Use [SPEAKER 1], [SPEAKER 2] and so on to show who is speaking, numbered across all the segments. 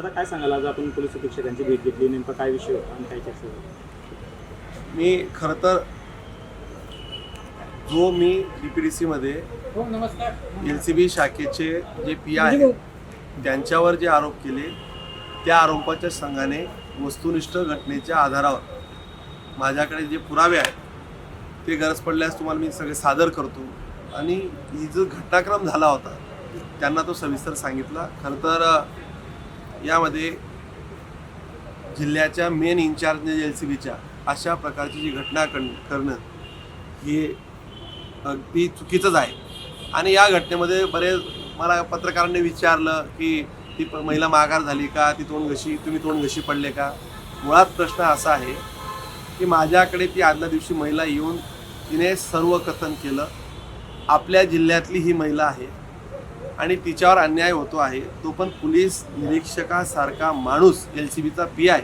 [SPEAKER 1] दादा काय सांगाल? आज आपण पोलीस अधीक्षकांची भेट घेतली. नेमका काय विषय होता आणि काय चर्चा झाली?
[SPEAKER 2] मी खरं तर जो मी डी पी डी सीमध्ये एल सी बी शाखेचे जे पी आहे त्यांच्यावर जे आरोप केले त्या आरोपाच्या संघाने वस्तुनिष्ठ घटनेच्या आधारावर माझ्याकडे जे पुरावे आहेत ते गरज पडल्यास तुम्हाला मी सगळे सादर करतो. आणि ही जो घटनाक्रम झाला होता त्यांना तो सविस्तर सांगितला. खरं तर यामध्ये जिल्ह्याच्या मेन इन्चार्ज एल सी बीच्या अशा प्रकारची जी घटना कण करणं हे अगदी चुकीचंच आहे. आणि या घटनेमध्ये बरेच मला पत्रकारांनी विचारलं की ती प- महिला माघार झाली का? ती तोंड घशी तुम्ही तोंड घशी पडले का? मुळात प्रश्न असा आहे की माझ्याकडे ती आदल्या दिवशी महिला येऊन तिने सर्व कथन केलं. आपल्या जिल्ह्यातली ही महिला आहे. आणि तिच्यावर अन्याय होतो आहे तो पण पोलीस निरीक्षकासारखा माणूस एल सी बीचा पी आय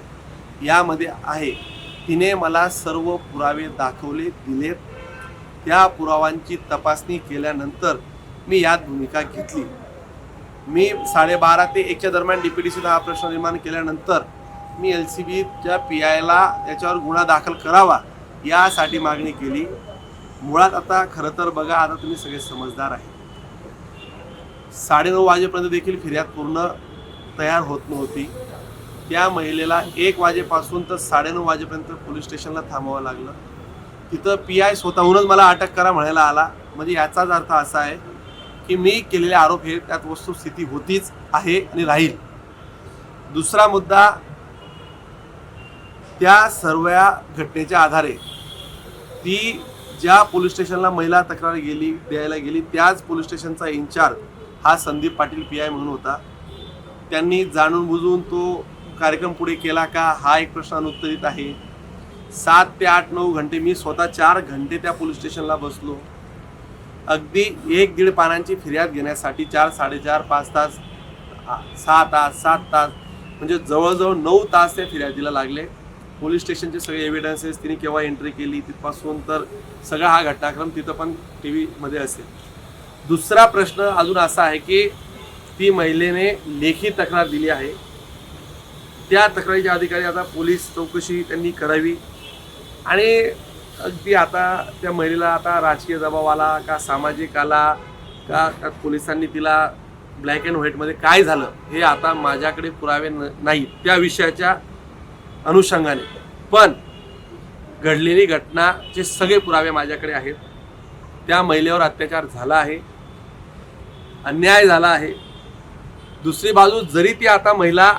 [SPEAKER 2] यामध्ये आहे. तिने मला सर्व पुरावे दाखवले दिलेत त्या पुरावांची तपासणी केल्यानंतर मी यात भूमिका घेतली. मी साडेबारा ते एकच्या दरम्यान डी पी डी सीला हा प्रश्न निर्माण केल्यानंतर मी एल सी बीच्या पी आयला याच्यावर गुन्हा दाखल करावा यासाठी मागणी केली. मुळात आता खरं तर बघा आता तुम्ही सगळे समजदार आहे साडेनऊ वाजेपर्यंत देखील फिर्याद पूर्ण तयार होत नव्हती. त्या महिलेला एक वाजेपासून तर साडेनऊ वाजेपर्यंत पोलीस स्टेशनला थांबावं लागलं. तिथं पी आय स्वतःहूनच मला अटक करा म्हणायला आला. म्हणजे याचाच अर्थ असा आहे की मी केलेले आरोप हे त्यात वस्तुस्थिती होतीच आहे आणि राहील. दुसरा मुद्दा त्या सर्व घटनेच्या आधारे ती ज्या पोलीस स्टेशनला महिला तक्रार गेली द्यायला गेली त्याच पोलीस स्टेशनचा इन्चार्ज हा संदीप पाटील पी आय म्हणून होता. त्यांनी जाणून बुजून तो कार्यक्रम पुढे केला का? हा एक प्रश्न अनुत्तरित आहे. सात ते आठ नऊ घंटे मी स्वतः चार घंटे त्या पोलीस स्टेशनला बसलो. अगदी एक दीड पानांची फिर्याद घेण्यासाठी चार साडेचार पाच तास सहा तास सात तास म्हणजे जवळजवळ नऊ तास त्या फिर्यादीला लागले. पोलीस स्टेशनचे सगळे एव्हिडन्सेस तिने केव्हा एंट्री केली तिथपासून तर सगळा हा घटनाक्रम तिथं पण टी व्हीमध्ये असेल. दुसरा प्रश्न अजून असा आहे की ती महिलेने लेखी तक्रार दिली आहे. त्या तक्रारीच्या अधिकारी आता पोलीस चौकशी त्यांनी करावी. आणि अगदी आता त्या महिलेला आता राजकीय दबाव आला का सामाजिक आला का का पोलिसांनी तिला ब्लॅक अँड व्हाईटमध्ये काय झालं हे आता माझ्याकडे पुरावे न नाहीत. त्या विषयाच्या अनुषंगाने. पण घडलेली घटनाचे सगळे पुरावे माझ्याकडे आहेत. त्या महिलेवर अत्याचार झाला आहे. अन्याय झाला आहे. दुसरी बाजू जरी ती आता महिला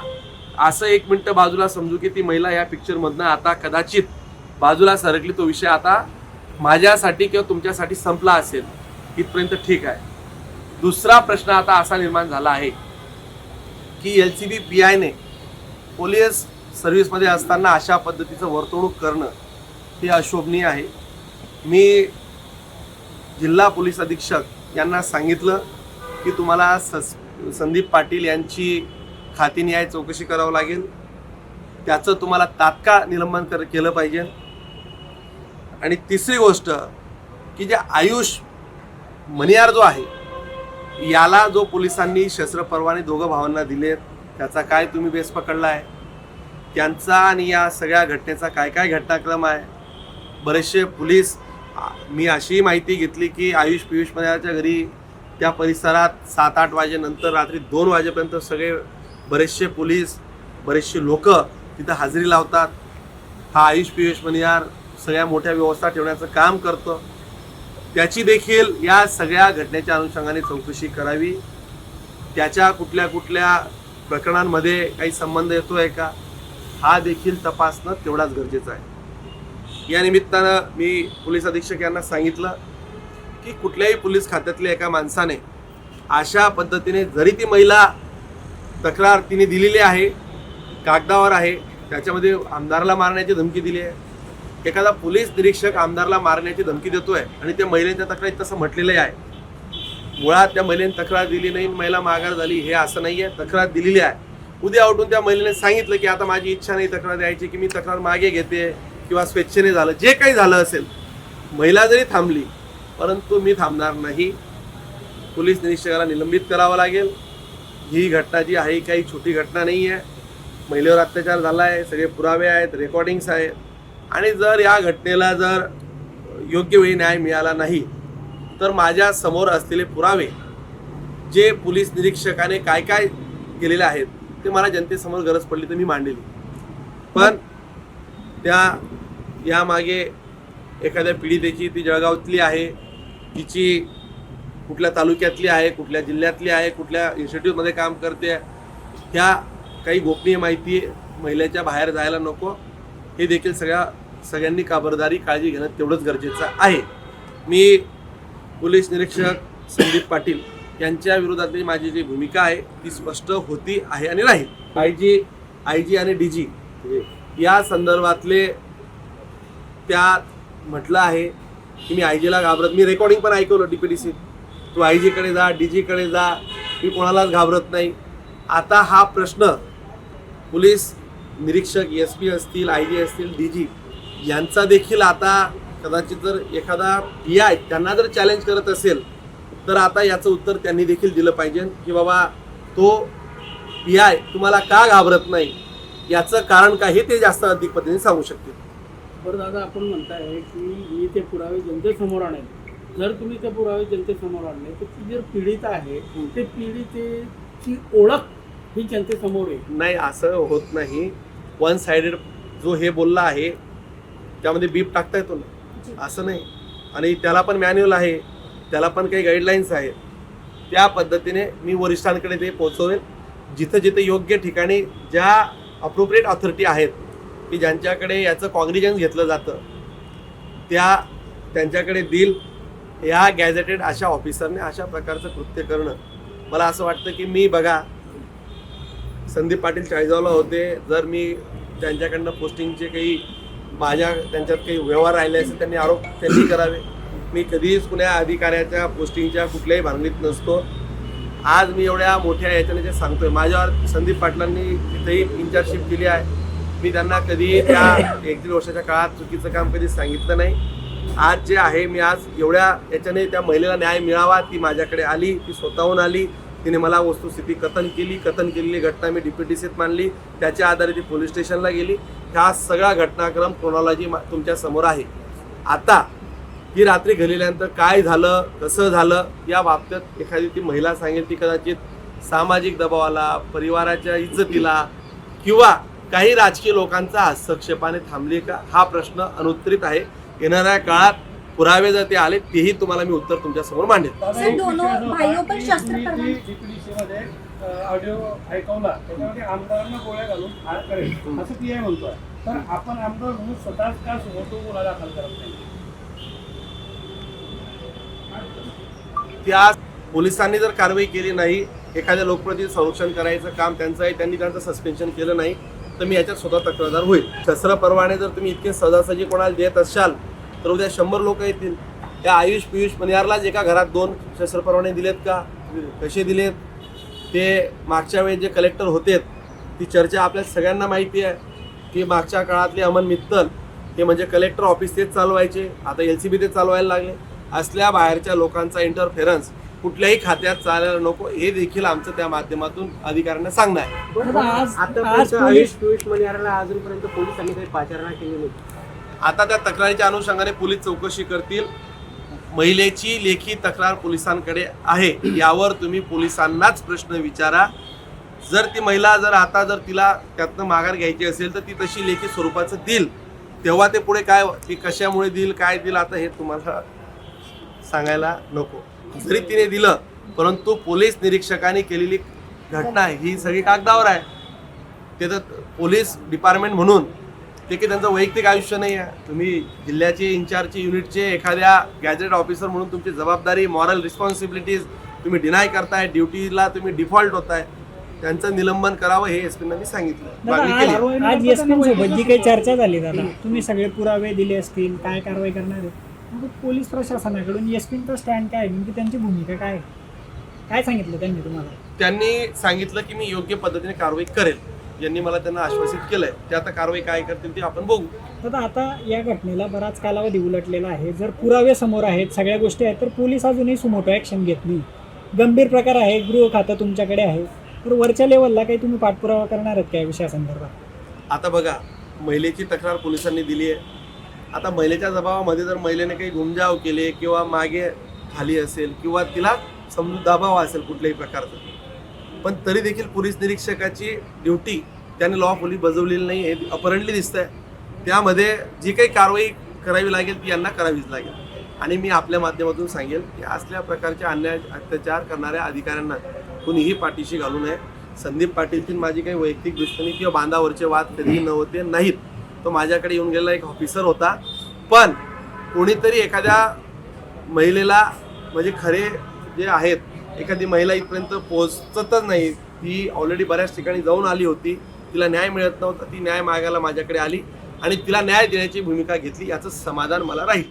[SPEAKER 2] असं एक मिनटं बाजूला समजू की ती महिला या पिक्चरमधनं आता कदाचित बाजूला सरकली तो विषय आता माझ्यासाठी किंवा तुमच्यासाठी संपला असेल इथपर्यंत ठीक आहे. दुसरा प्रश्न आता असा निर्माण झाला आहे की एल सी बी पी आयने पोलीस सर्व्हिसमध्ये असताना अशा पद्धतीचं वर्तवणूक करणं हे अशोभनीय आहे. मी जिल्हा पोलीस अधीक्षक यांना सांगितलं की तुम्हाला सस संदीप पाटील यांची खातीन्याय चौकशी करावं लागेल. त्याचं तुम्हाला तात्काळ निलंबन कर केलं पाहिजे. आणि तिसरी गोष्ट की जे आयुष मनियार जो आहे याला जो पोलिसांनी शस्त्र परवाने दोघं भावांना दिलेत त्याचा काय तुम्ही बेस पकडला आहे? त्यांचा आणि या सगळ्या घटनेचा काय काय घटनाक्रम आहे? बरेचसे पोलीस मी अशी माहिती घेतली की आयुष पियुष मनियारच्या घरी त्या परिसरात सात आठ वाजेनंतर रात्री दोन वाजेपर्यंत सगळे बरेचसे पोलीस बरेचसे लोक तिथं हजेरी लावतात. हा आयुष पियुष मनियार सगळ्या मोठ्या व्यवस्था ठेवण्याचं काम करतं. त्याची देखील या सगळ्या घटनेच्या अनुषंगाने चौकशी करावी. त्याच्या कुठल्या कुठल्या प्रकरणांमध्ये काही संबंध येतो आहे का हा देखील तपासणं तेवढाच गरजेचं आहे. या निमित्तानं मी पोलीस अधीक्षक यांना सांगितलं की कुठल्याही पोलीस खात्यातल्या एका माणसाने अशा पद्धतीने जरी ती महिला तक्रार तिने दिलेली आहे कागदावर आहे त्याच्यामध्ये आमदाराला मारण्याची धमकी दिली आहे. एखादा पोलीस निरीक्षक आमदारला मारण्याची धमकी देतोय आणि त्या महिलेच्या तक्रारीत तसं म्हटलेलं आहे. मुळात त्या महिलेने तक्रार दिली नाही महिला माघार झाली हे असं नाही आहे तक्रार दिलेली आहे. उद्या उठून त्या महिलेने सांगितलं की आता माझी इच्छा नाही तक्रार द्यायची की मी तक्रार मागे घेते किंवा स्वेच्छेने झालं. जे काही झालं असेल महिला जरी थांबली परंतु मी थांबणार नाही. पोलीस निरीक्षकाला निलंबित करावं लागेल. ही घटना जी आहे काही छोटी घटना नाही आहे. महिलेवर अत्याचार झाला आहे सगळे पुरावे आहेत रेकॉर्डिंग्स आहेत. आणि जर या घटनेला जर योग्य वेळी न्याय मिळाला नाही तर माझ्यासमोर असलेले पुरावे जे पोलीस निरीक्षकाने काय काय केलेले आहेत ते मला जनतेसमोर गरज पडली तर मी मांडेल. पण त्या यामागे एखाद्या पीडितेची ती जळगावातली आहे तिची कुठल्या तालुक्यातली आहे कुठल्या जिल्ह्यातली आहे कुठल्या इन्स्टिट्यूटमध्ये काम करते ह्या काही गोपनीय माहिती महिलेच्या बाहेर जायला नको. हे देखील सगळ्या सगळ्यांनी खबरदारी काळजी घेणं तेवढंच गरजेचं आहे. मी पोलीस निरीक्षक संदीप पाटील यांच्या विरोधातली माझी जी भूमिका आहे ती स्पष्ट होती आहे आणि राहील. आय जी आय जी आणि डी जी या संदर्भातले त्यात म्हटलं आहे की मी आयजीला घाबरत मी रेकॉर्डिंग पण ऐकवलं डी पी डी सी तू आयजीकडे जा डी जीकडे जा. मी कोणालाच घाबरत नाही. आता हा प्रश्न पोलीस निरीक्षक एस पी असतील आय जी असतील डी जी यांचा देखील आता कदाचित जर एखादा पी आय त्यांना जर चॅलेंज करत असेल तर आता याचं उत्तर त्यांनी देखील दिलं पाहिजे की बाबा तो पी आय तुम्हाला का घाबरत नाही? याचं कारण काय हे ते जास्त अधिक पद्धतीने सांगू शकतील.
[SPEAKER 3] बरं दादा आपण म्हणताय की मी ते पुरावे जनतेसमोर आणेल जर तुम्ही ते पुरावे जनतेसमोर आणले तर ती जर पीडित आहे ते पीडितेची ओळख ही जनतेसमोर आहे
[SPEAKER 2] नाही असं होत नाही. वन साइडेड जो हे बोलला आहे त्यामध्ये बीप टाकता येतो ना असं नाही. आणि त्याला पण मॅन्युअल आहे. त्याला पण काही गाईडलाईन्स आहेत. त्या पद्धतीने मी वरिष्ठांकडे ते पोहोचवेल जिथं जिथं योग्य ठिकाणी ज्या अप्रोप्रिएट ऑथॉरिटी आहेत की ज्यांच्याकडे याचं कॉग्निजन्स घेतलं जातं त्या त्यांच्याकडे दिल या गॅझेटेड अशा ऑफिसरने अशा प्रकारचं कृत्य करणं. मला असं वाटतं की मी बघा संदीप पाटील चाळीसगावला होते. जर मी त्यांच्याकडनं पोस्टिंगचे काही माझ्या त्यांच्यात काही व्यवहार राहिले असेल त्यांनी आरोप त्यांनी करावे. मी कधीच कुण्या अधिकाऱ्याच्या पोस्टिंगच्या कुठल्याही भानगडीत नसतो. आज मी एवढ्या मोठ्या याच्याने जे सांगतोय माझ्यावर संदीप पाटलांनी तिथेही इंचार्जशिप दिली आहे. मी त्यांना कधी त्या एक दीड वर्षाच्या काळात चुकीचं काम कधी सांगितलं नाही. आज जे आहे मी आज एवढ्या याच्याने त्या महिलेला न्याय मिळावा ती माझ्याकडे आली ती स्वतःहून आली. तिने मला वस्तुस्थिती कथन केली कथन केलेली घटना मी डीपीटीसीत मांडली. त्याच्या आधारे ती पोलीस स्टेशनला गेली. ह्या सगळा घटनाक्रम क्रोनॉलॉजी तुमच्यासमोर आहे. आता ही रात्री घडलेल्यानंतर काय झालं कसं झालं या बाबतीत एखादी ती महिला सांगेल ती कदाचित सामाजिक दबावाला परिवाराच्या इज्जतीला किंवा काही राजकीय लोकांचा हस्तक्षेपाने थांबली का? हा प्रश्न अनुत्तरित आहे. येणाऱ्या काळात पुरावे जर ते आले तेही तुम्हाला मी उत्तर तुमच्यासमोर मांडेल
[SPEAKER 4] सर, दोनों भाइयों पर शस्त्र प्रमाण.
[SPEAKER 3] मध्ये ऑडिओ ऐकवला त्याच्यामध्ये आमदारांना गोळ्या घालून ठार करेल. असं पी आय म्हणतोय. तर आपण आमदार म्हणून स्वतःच का समोर तो गुन्हा दाखल करत नाही?
[SPEAKER 2] त्या पोलिसांनी जर कारवाई केली नाही एखाद्या लोकप्रतिनिधी संरक्षण करायचं काम त्यांचं आहे त्यांनी त्यांचं सस्पेन्शन केलं नाही तर मी याच्यात स्वतः तक्रारदार होईल. शस्त्र परवाने जर तुम्ही इतके सहजासहजी कोणाला देत असाल तर उद्या शंभर लोक येतील. त्या आयुष पियुष मनियारलाच एका घरात दोन शस्त्र परवाने दिलेत का? कसे दिलेत? ते मागच्या वेळेस जे कलेक्टर होते ती चर्चा आपल्या सगळ्यांना माहिती आहे. की मागच्या काळातले अमन मित्तल हे म्हणजे कलेक्टर ऑफिस तेच चालवायचे आता एल सी बी ते चालवायला लागले. असल्या बाहेरच्या लोकांचा इंटरफेरन्स कुठल्याही खात्यात चालायला नको. हे देखील आमचं त्या माध्यमातून अधिकाऱ्यांना सांगणं आहे.
[SPEAKER 5] आतापर्यंत आयुष पियुष अजूनपर्यंत पोलिसांनी काही पाचारणा केली नाही.
[SPEAKER 2] आता त्या तक्रारीच्या अनुषंगाने पोलीस चौकशी करतील. महिलेची लेखी तक्रार पोलिसांकडे आहे. यावर तुम्ही पोलिसांनाच प्रश्न विचारा. जर ती महिला जर आता जर तिला त्यातनं माघार घ्यायची असेल तर ती तशी लेखी स्वरूपाचं देईल. तेव्हा ते पुढे काय ती कशामुळे देईल काय देईल आता हे तुम्हाला सांगायला नको. जरी तिने दिलं परंतु पोलीस निरीक्षकाने केलेली घटना आहे ही सगळी कागदावर आहे. ते तर पोलीस डिपार्टमेंट म्हणून ते की त्यांचं वैयक्तिक आयुष्य नाही आहे. तुम्ही जिल्ह्याचे इंचार्जचे युनिटचे एखाद्या गॅजेट ऑफिसर म्हणून तुमची जबाबदारी मॉरल रिस्पॉन्सिबिलिटीज तुम्ही डिनाय करताय ड्युटीला तुम्ही डिफॉल्ट होताय त्यांचं निलंबन करावं हे एस मी सांगितलं.
[SPEAKER 6] आज जी काही चर्चा झाली दादा तुम्ही सगळे पुरावे दिले असतील काय कारवाई करणार आहे? मग पोलीस प्रशासनाकडून एस पीचा स्टँड काय आहे? नेमकी त्यांची भूमिका काय आहे? काय सांगितलं त्यांनी तुम्हाला?
[SPEAKER 2] त्यांनी सांगितलं की मी योग्य पद्धतीने कारवाई करेल. यांनी मला त्यांना आश्वासित केलंय. ते आता कारवाई काय करतील ते आपण बघू.
[SPEAKER 6] दादा आता या घटनेला बराच कालावधी उलटलेला आहे. जर पुरावे समोर आहेत सगळ्या गोष्टी आहेत तर पोलीस अजूनही सुमोटो ॲक्शन घेत नाही. गंभीर प्रकार आहे गृह खातं तुमच्याकडे आहे. तर वरच्या लेवलला काही तुम्ही पाठपुरावा करणार आहेत का या विषयासंदर्भात?
[SPEAKER 2] आता बघा महिलेची तक्रार पोलिसांनी दिली आहे. आता महिलेच्या दबावामध्ये जर महिलेने काही घुमजाव केले किंवा मागे खाली असेल किंवा तिला समजू दबाव असेल कुठल्याही प्रकारचा पण तरी देखील पोलीस निरीक्षकाची ड्युटी त्याने लॉ पोलीस बजावलेली नाही हे अपरंटली दिसतंय. त्यामध्ये जी काही कारवाई करावी लागेल ती यांना करावीच लागेल. आणि मी आपल्या माध्यमातून सांगेल की असल्या प्रकारचे अन्याय अत्याचार करणाऱ्या अधिकाऱ्यांना कुणीही पाठीशी घालू नये. संदीप पाटीलची माझी काही वैयक्तिक दृष्टीने किंवा बांधावरचे वाद कधीही नव्हते नाहीत. तो माझ्याकडे येऊन गेलेला एक ऑफिसर होता. पण कोणीतरी एखाद्या महिलेला म्हणजे खरे जे आहेत एखादी महिला इथपर्यंत पोहोचतच नाही. ती ऑलरेडी बऱ्याच ठिकाणी जाऊन आली होती. तिला न्याय मिळत नव्हता. ती न्याय मागायला माझ्याकडे आली आणि तिला न्याय देण्याची भूमिका घेतली. याचं समाधान मला राहील.